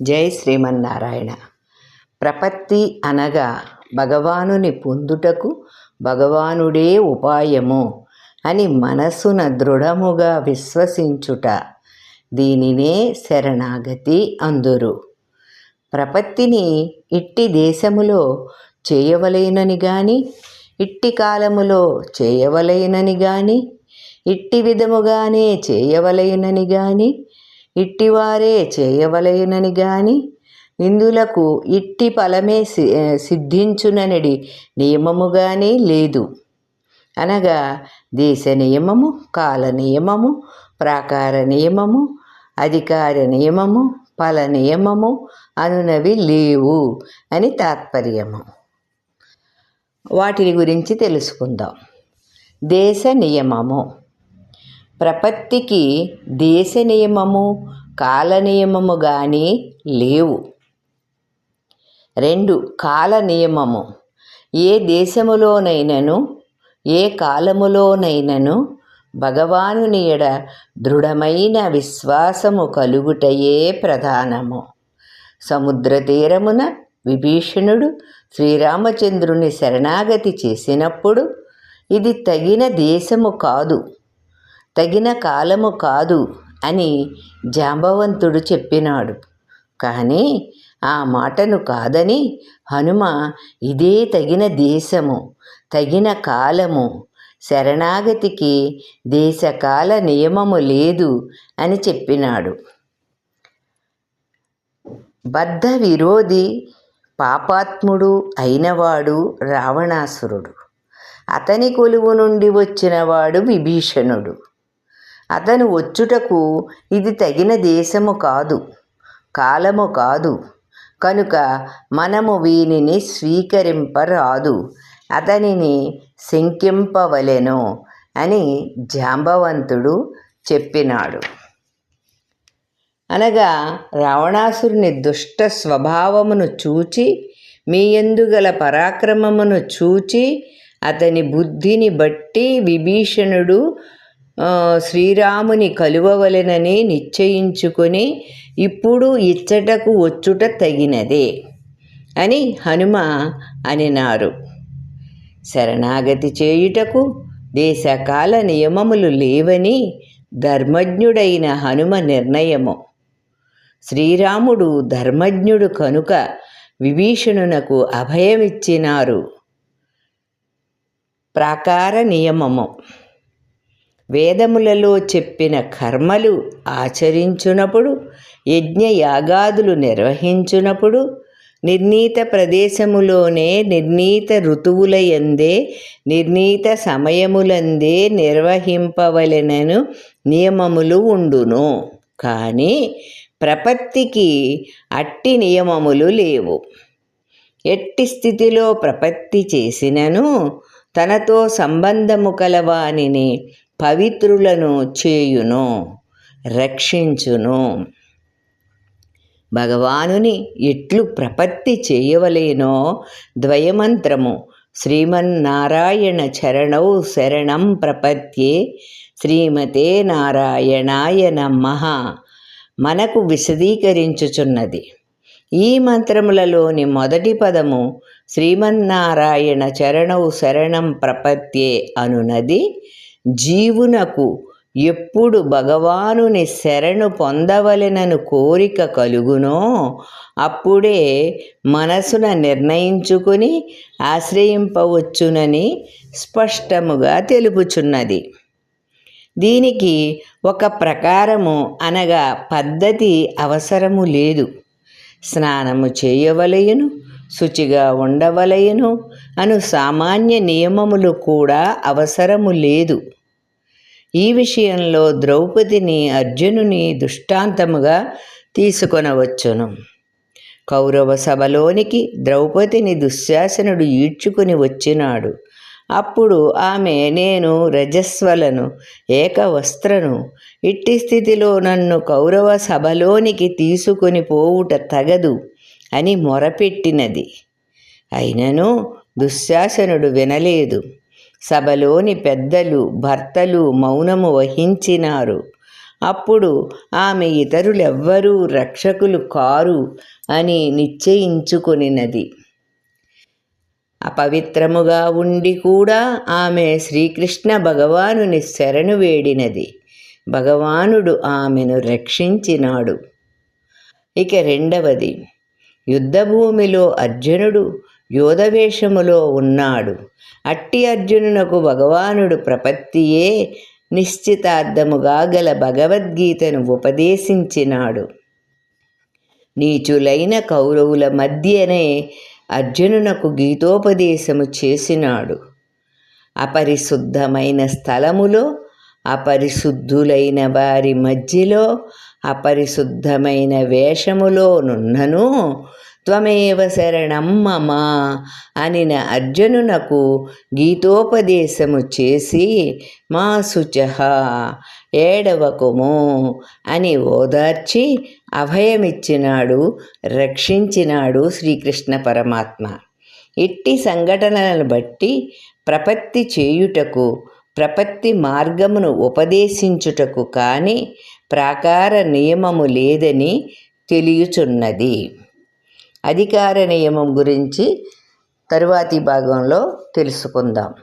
జై శ్రీమన్నారాయణ. ప్రపత్తి అనగా భగవానుని పొందుటకు భగవానుడే ఉపాయము అని మనసున దృఢముగా విశ్వసించుట దీనినే శరణాగతి అందురు. ప్రపత్తిని ఇట్టి దేశములో చేయవలైనని గాని ఇట్టి కాలములో చేయవలైనని గాని ఇట్టి విధముగానే చేయవలైనని గాని ఇట్టివారే చేయవలయునని గాని ఇందులకు ఇట్టి ఫలమే సి- సిద్ధించుననడి నియమముగానే లేదు. అనగా దేశ నియమము కాల నియమము ప్రాకార నియమము అధికార నియమము ఫల నియమము అనునవి లేవు అని తాత్పర్యము. వాటిని గురించి తెలుసుకుందాం. దేశ నియమము. ప్రపత్తికి దేశ నియమము కాల నియమము కానీ లేవు. రెండు కాల నియమము. ఏ దేశములోనైనను ఏ కాలములోనైనను భగవానుని ఎడ దృఢమైన విశ్వాసము కలుగుటయే ప్రధానము. సముద్ర తీరమున విభీషణుడు శ్రీరామచంద్రుని శరణాగతి చేసినప్పుడు ఇది తగిన దేశము కాదు. తగిన కాలము కాదు అని జాంబవంతుడు చెప్పినాడు. కానీ ఆ మాటను కాదని హనుమ ఇదే తగిన దేశము తగిన కాలము శరణాగతికి దేశకాల నియమము లేదు అని చెప్పినాడు. బద్ధ విరోధి పాపాత్ముడు అయినవాడు రావణాసురుడు. అతని కొలువు నుండి వచ్చినవాడు విభీషణుడు. అతను వచ్చుటకు ఇది తగిన దేశము కాదు కాలము కాదు. కనుక మనము వీనిని స్వీకరింపరాదు అతనిని శంకింపవలెను అని జాంబవంతుడు చెప్పినాడు. అనగా రావణాసురుని దుష్ట స్వభావమును చూచి మీ ఎందుగల పరాక్రమమును చూచి అతని బుద్ధిని బట్టి విభీషణుడు శ్రీరాముని కలువవలెనని నిశ్చయించుకొని ఇప్పుడు ఇచ్చటకు వచ్చుట తగినదే అని హనుమ అనినారు. శరణాగతి చేయుటకు దేశకాల నియమములు లేవని ధర్మజ్ఞుడైన హనుమ నిర్ణయము. శ్రీరాముడు ధర్మజ్ఞుడు కనుక విభీషణునకు అభయమిచ్చినారు. ప్రాకార నియమము. వేదములలో చెప్పిన కర్మలు ఆచరించునప్పుడు యజ్ఞయాగాదులు నిర్వహించునప్పుడు నిర్ణీత ప్రదేశములోనే నిర్ణీత ఋతువులయందే నిర్ణీత సమయములందే నిర్వహింపవలెనను నియమములు ఉండును. కానీ ప్రపత్తికి అట్టి నియమములు లేవు. ఎట్టి స్థితిలో ప్రపత్తి చేసినను తనతో సంబంధము కలవానిని పవిత్రులను చేయును రక్షించును. భగవానుని ఎట్లు ప్రపత్తి చేయవలేనో ద్వయమంత్రము శ్రీమన్నారాయణ చరణౌ శరణం ప్రపత్యే. శ్రీమతే నారాయణాయ నమః. మనకు విశదీకరించుచున్నది. ఈ మంత్రములలోని మొదటి పదము శ్రీమన్నారాయణ చరణౌ శరణం ప్రపత్యే అనునది. జీవునకు ఎప్పుడు భగవానుని శరణు పొందవలెనను కోరిక కలుగునో అప్పుడే మనసున నిర్ణయించుకుని ఆశ్రయింపవచ్చునని స్పష్టముగా తెలుపుచున్నది. దీనికి ఒక ప్రకారము అనగా పద్ధతి అవసరము లేదు. స్నానము చేయవలయను శుచిగా ఉండవలయను అను సామాన్య నియమములు కూడా అవసరము లేదు. ఈ విషయంలో ద్రౌపదిని అర్జునుని దృష్టాంతముగా తీసుకొనవచ్చును. కౌరవ సభలోనికి ద్రౌపదిని దుశ్శాసనుడు ఈడ్చుకుని వచ్చినాడు. అప్పుడు ఆమె నేను రజస్వలను ఏకవస్త్రను ఇట్టి స్థితిలో నన్ను కౌరవ సభలోనికి తీసుకొని పోవుట తగదు. అని మొరపెట్టినది. అయినను దుశ్శాసనుడు వినలేదు. సభలోని పెద్దలు భర్తలు మౌనము వహించినారు. అప్పుడు ఆమె ఇతరులెవ్వరూ రక్షకులు కారు అని నిశ్చయించుకొనినది. అపవిత్రముగా ఉండి కూడా ఆమె శ్రీకృష్ణ భగవానుని శరణు వేడినది. భగవానుడు ఆమెను రక్షించినాడు. ఇక రెండవది. యుద్ధభూమిలో అర్జునుడు యోధవేషములో ఉన్నాడు. అట్టి అర్జునునకు భగవానుడు ప్రపత్తియే నిశ్చితార్థముగా గల భగవద్గీతను ఉపదేశించినాడు. నీచులైన కౌరవుల మధ్యనే అర్జునునకు గీతోపదేశము చేసినాడు. అపరిశుద్ధమైన స్థలములో అపరిశుద్ధులైన వారి మధ్యలో అపరిశుద్ధమైన వేషములో నున్ననూ త్వమేవ శరణం మమ అనిన అర్జునునకు గీతోపదేశము చేసి మా శుచ ఏడవకుము అని ఓదార్చి అభయమిచ్చినాడు రక్షించినాడు శ్రీకృష్ణ పరమాత్మ. ఇట్టి సంఘటనలను బట్టి ప్రపత్తి చేయుటకు ప్రపత్తి మార్గమును ఉపదేశించుటకు కానీ ప్రాకార నియమము లేదని తెలియచున్నది. అధికార నియమం గురించి తరువాతి భాగంలో తెలుసుకుందాం.